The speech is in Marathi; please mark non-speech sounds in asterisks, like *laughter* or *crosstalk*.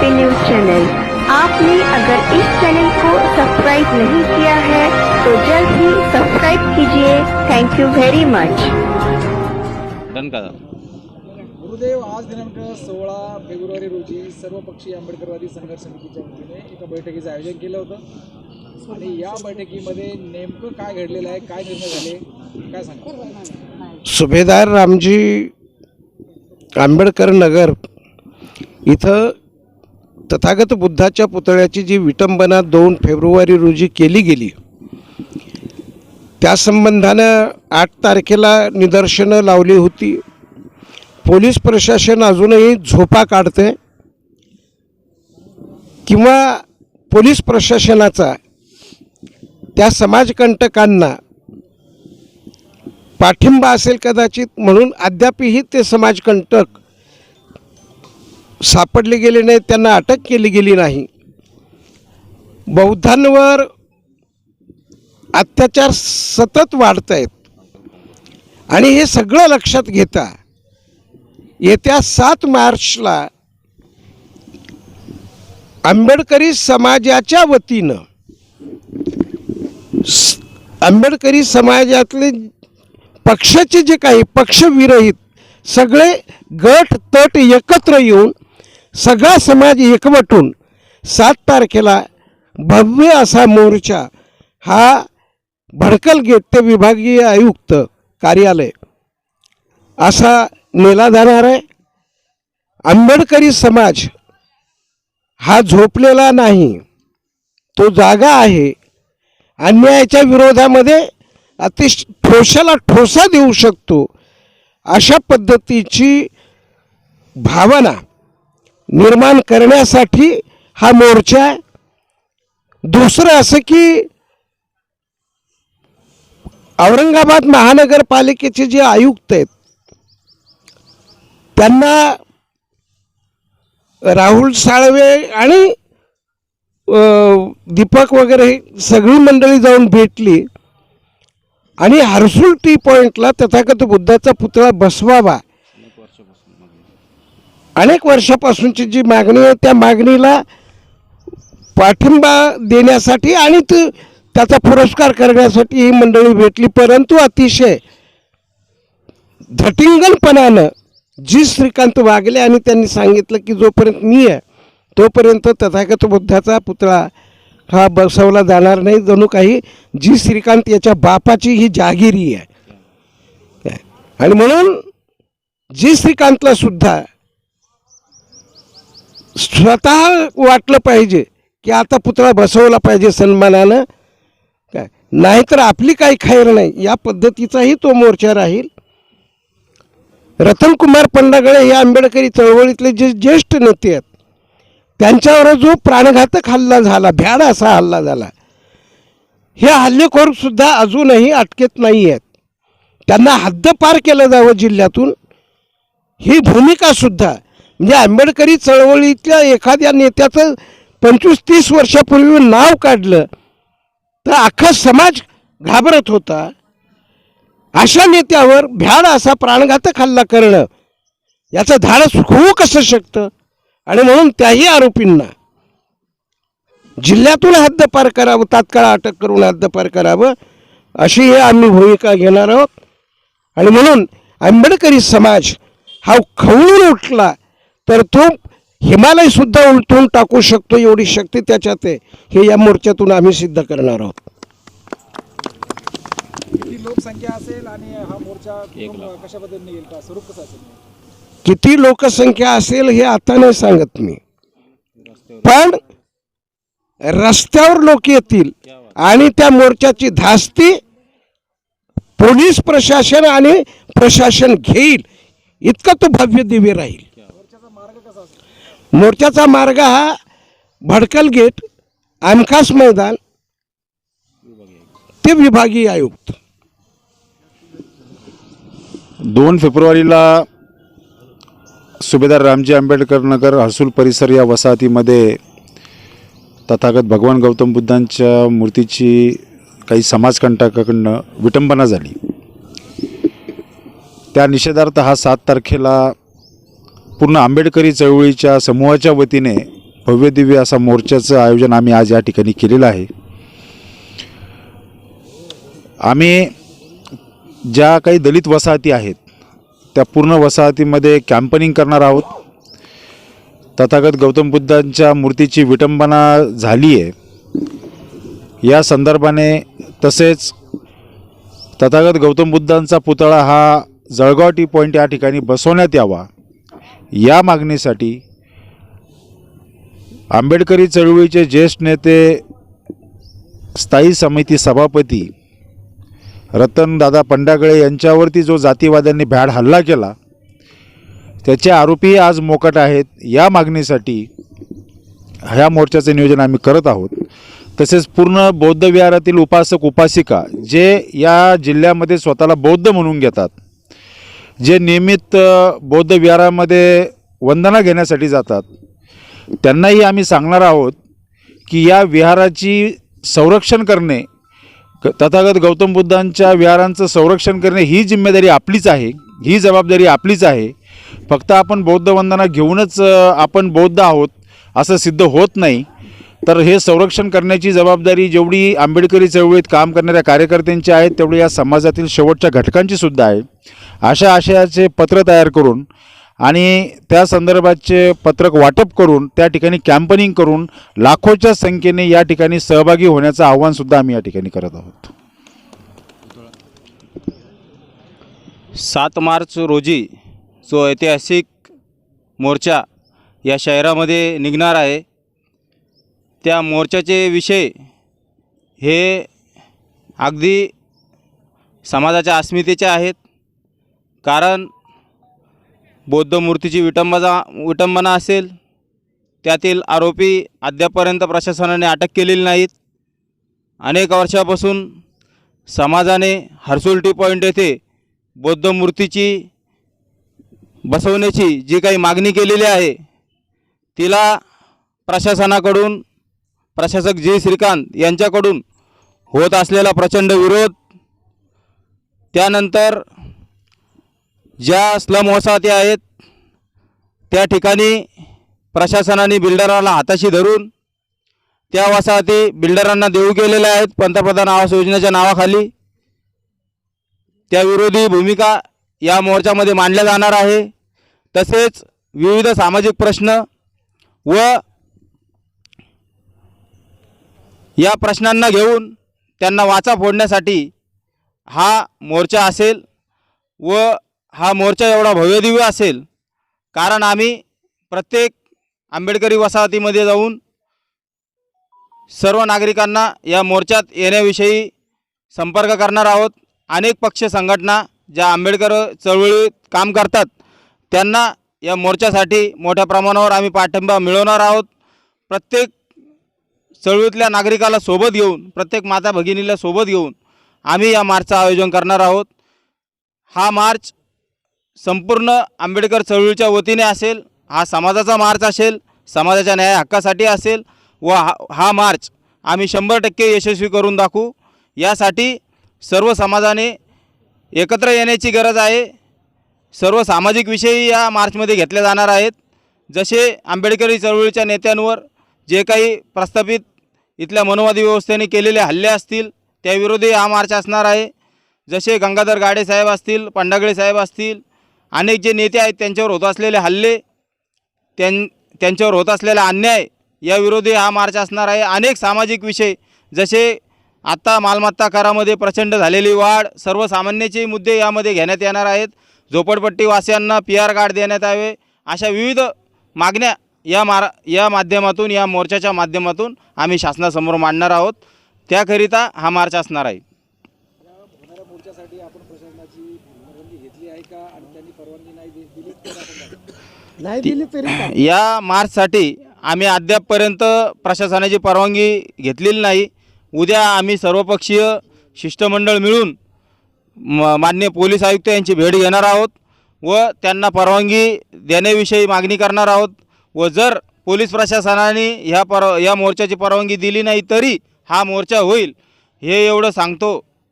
पे न्यूज चैनल आपने अगर इस चैनल को सब्सक्राइब नहीं किया है तो जल्द ही सब्सक्राइब कीजिए। Thank you very much Gurudev आज दिनांक सोळा फेब्रुवारी रोजी सर्वपक्षीय आंबेडकरवादी संघर्ष समितीच्या वतीने एका बैठकीचं आयोजन केलं होतं. आणि या बैठकीमध्ये नेमकं काय घडलेलं आहे काय निर्णय झाले काय सांगा? सुभेदार रामजी आंबेडकर नगर इथं तथागत बुद्धाच्या पुतळ्याची जी विटंबना दोन फेब्रुवारी रोजी केली गेली त्या संबंधानं आठ तारखेला निदर्शनं लावली होती. पोलीस प्रशासन अजूनही झोपा काढते किंवा पोलीस प्रशासनाचा त्या समाजकंटकांना पाठिंबा असेल कदाचित म्हणून अद्यापही ते समाजकंटक सापडले गेले नाहीत त्यांना अटक केली गेली नाही. बौद्धांवर अत्याचार सतत वाढत आहेत आणि हे सगळं लक्षात घेता येत्या सात मार्चला आंबेडकरी समाजाच्या वतीनं आंबेडकरी समाजातले पक्षाचे जे काही पक्षविरहित सगळे गट तट एकत्र येऊन सगळा समाज एकवटून सात तारखेला भव्य असा मोर्चा हा भडकल गेट ते विभागीय आयुक्त कार्यालय असा नेला जाणार आहे. आंबेडकरी समाज हा झोपलेला नाही तो जागा आहे. अन्यायाच्या विरोधामध्ये अतिश ठोशाला ठोसा देऊ शकतो अशा पद्धतीची भावना निर्माण करण्यासाठी हा मोर्चा आहे. दुसरं असं की औरंगाबाद महानगरपालिकेचे जे आयुक्त आहेत त्यांना राहुल साळवे आणि दीपक वगैरे सगळी मंडळी जाऊन भेटली आणि हर्सुल टी पॉईंटला तथागत बुद्धाचा पुतळा बसवावा अनेक वर्षापासूनची जी मागणी आहे त्या मागणीला पाठिंबा देण्यासाठी आणि त त्याचा पुरस्कार करण्यासाठी ही मंडळी भेटली. परंतु अतिशय धटिंगणपणानं जी श्रीकांत वागले आणि त्यांनी सांगितलं की जोपर्यंत मी आहे तोपर्यंत तथागत बुद्धाचा पुतळा हा बसवला जाणार नाही. जणू काही जी श्रीकांत याच्या बापाची ही जागिरी आहे. आणि म्हणून जी श्रीकांतला सुद्धा स्वतः वाटलं पाहिजे की आता पुतळा बसवला पाहिजे सन्मानानं. काय? नाहीतर आपली काही खैर नाही. या पद्धतीचाही तो मोर्चा राहील. रतनकुमार पंडागळे हे आंबेडकरी चळवळीतले जे ज्येष्ठ नेते आहेत त्यांच्यावर जो प्राणघातक हल्ला झाला भ्याड असा हल्ला झाला हे हल्लेखोरसुद्धा अजूनही अटकेत नाही आहेत. त्यांना हद्दपार केलं जावं जिल्ह्यातून. ही भूमिकासुद्धा म्हणजे आंबेडकरी चळवळीतल्या एखाद्या नेत्याचं पंचवीस तीस वर्षापूर्वी नाव काढलं तर अख्खा समाज घाबरत होता. अशा नेत्यावर भ्याड असा प्राणघातक हल्ला करणं याचं धाडस होऊ कसं शकतं? आणि म्हणून त्याही आरोपींना जिल्ह्यातून हद्दपार करावं तात्काळ अटक करून हद्दपार करावं अशी हे आम्ही भूमिका घेणार आहोत. आणि म्हणून आंबेडकरी समाज हा खवळून उठला. तर तो हिमालय सुद्धा उलटून टाकू शकतो एवढी शक्ती त्याच्यात आहे. हे या मोर्चातून आम्ही सिद्ध करणार आहोत. किती लोकसंख्या असेल आणि हा मोर्चा कशा स्वरूप कसं असेल? किती लोकसंख्या असेल हे आता नाही सांगत मी. पण रस्त्यावर लोक येतील आणि त्या मोर्चाची धास्ती पोलीस प्रशासन आणि प्रशासन घेईल. इतका तो भव्य दिव्य राहील मोर्चाचा मार्ग कसा असेल मोर्चाचा मार्ग हा भडकल गेट आमखास मैदान ते विभागीय आयुक्त. दोन फेब्रुवारीला सुभेदार रामजी आंबेडकर नगर हर्सूल परिसर या वसाहतीमध्ये तथागत भगवान गौतम बुद्धांच्या मूर्तीची काही समाजकंटकाकडनं विटंबना झाली. त्या निषेधार्थ हा सात तारखेला पूर्ण आंबेडकरी चळवळीच्या समूहाच्या वतीने भव्यदिव्य असा मोर्चाचं आयोजन आम्ही आज या ठिकाणी केलेलं आहे. आम्ही ज्या काही दलित वसाहती आहेत त्या पूर्ण वसाहतीमध्ये कॅम्पनिंग करणार आहोत. तथागत गौतम बुद्धांच्या मूर्तीची विटंबना झाली आहे. या संदर्भाने तसेच तथागत गौतम बुद्धांचा पुतळा हा जळगाव टी पॉईंट या ठिकाणी बसवण्यात यावा. या मागणीसाठी आंबेडकरी चळवळीचे ज्येष्ठ नेते स्थायी समिती सभापती रतनदादा पंडागळे यांच्यावरती जो जातीवाद्यांनी भ्याड हल्ला केला त्याचे आरोपी आज मोकट आहेत. या मागणीसाठी ह्या मोर्चाचं नियोजन आम्ही करत आहोत. तसेच पूर्ण बौद्ध विहारातील उपासक उपासिका जे या जिल्ह्यामध्ये स्वतःला बौद्ध म्हणून घेतात जे नियमित बौद्ध विहारामध्ये वंदना घेण्यासाठी जातात त्यांनाही आम्ही सांगणार आहोत की या विहाराची संरक्षण करणे क- तथागत गौतम बुद्धांच्या विहारांचं संरक्षण करणे ही जिम्मेदारी आपलीच आहे ही जबाबदारी आपलीच आहे. फक्त आपण बौद्ध वंदना घेऊनच आपण बौद्ध आहोत असं सिद्ध होत नाही. तर हे संरक्षण करण्याची जबाबदारी जेवढी आंबेडकरी चळवळीत काम करणाऱ्या कार्यकर्त्यांची आहे तेवढी या समाजातील शेवटच्या घटकांची सुद्धा आहे. अशा आशयाचे पत्र तयार करून आणि त्या संदर्भाचे पत्रक वाटप करून त्या ठिकाणी कॅम्पनिंग करून लाखोच्या संख्येने या ठिकाणी सहभागी होण्याचं आव्हानसुद्धा आम्ही या ठिकाणी करत आहोत. सात मार्च रोजी जो ऐतिहासिक मोर्चा या शहरामध्ये निघणार आहे त्या मोर्चाचे विषय हे अगदी समाजाच्या अस्मितेचे आहेत. कारण बौद्ध मूर्तीची विटंबना विटंबना असेल त्यातील आरोपी अद्यापर्यंत प्रशासनाने अटक केलेली नाहीत. अनेक वर्षापासून समाजाने हर्सुल टी पॉईंट येथे बौद्ध मूर्तीची बसवण्याची जी काही मागणी केलेली आहे तिला प्रशासनाकडून प्रशासक जी श्रीकांत यांच्याकडून होत असलेला प्रचंड विरोध त्यानंतर ज्या स्लम वसाहती आहेत त्या ठिकाणी प्रशासनाने बिल्डराला हाताशी धरून त्या वसाहती बिल्डरांना देऊ गेलेल्या आहेत पंतप्रधान आवास योजनेच्या नावाखाली. त्याविरोधी भूमिका या मोर्चामध्ये मांडल्या जाणार आहे. तसेच विविध सामाजिक प्रश्न व या प्रश्नांना घेऊन त्यांना वाचा फोडण्यासाठी हा मोर्चा असेल व हा मोर्चा एवढा भव्यदिव्य असेल. कारण आम्ही प्रत्येक आंबेडकरी वसाहतीमध्ये जाऊन सर्व नागरिकांना या मोर्चात येण्याविषयी संपर्क करणार आहोत. अनेक पक्ष संघटना ज्या आंबेडकर चळवळीत काम करतात त्यांना या मोर्चासाठी मोठ्या प्रमाणावर आम्ही पाठिंबा मिळवणार आहोत. प्रत्येक चळवळीतल्या नागरिकाला सोबत घेऊन प्रत्येक माता भगिनीला सोबत घेऊन आम्ही या मार्चचं आयोजन करणार आहोत. हा मार्च संपूर्ण आंबेडकर चळवळीच्या वतीने असेल हा समाजाचा मार्च असेल समाजाच्या न्याय हक्कासाठी असेल व हा हा मार्च आम्ही शंभर टक्के यशस्वी करून दाखवू. यासाठी सर्व समाजाने एकत्र येण्याची गरज आहे. सर्व सामाजिक विषयी या मार्चमध्ये घेतले जाणार आहेत. जसे आंबेडकरी चळवळीच्या नेत्यांवर जे काही प्रस्थापित इथल्या मनोवादी व्यवस्थेने केलेले हल्ले असतील त्याविरोधी हा मार्च असणार आहे. जसे गंगाधर गाडे साहेब असतील पंडागळे साहेब असतील अनेक जे नेते आहेत त्यांच्यावर होत असलेले हल्ले त्यां त्यांच्यावर होत असलेला अन्याय याविरोधी हा मार्च असणार आहे. अनेक सामाजिक विषय जसे आत्ता मालमत्ता करामध्ये प्रचंड झालेली वाढ सर्वसामान्याचे मुद्दे यामध्ये घेण्यात येणार आहेत. झोपडपट्टीवासियांना पी आर कार्ड देण्यात यावे अशा विविध मागण्या या मार या माध्यमातून या मोर्चाच्या माध्यमातून आम्ही शासनासमोर मांडणार आहोत. त्याकरिता हा मार्च असणार आहे? *coughs* या मार्चसाठी आम्ही अद्यापपर्यंत प्रशासनाची परवानगी घेतलेली नाही. उद्या आम्ही सर्वपक्षीय शिष्टमंडळ मिळून म माननीय पोलीस आयुक्त यांची भेट घेणार आहोत व त्यांना परवानगी देण्याविषयी मागणी करणार आहोत. व जर पोलीस प्रशासनाने ह्या पर या मोर्चाची परवानगी दिली नाही तरी हा मोर्चा होईल हे एवढं सांगतो.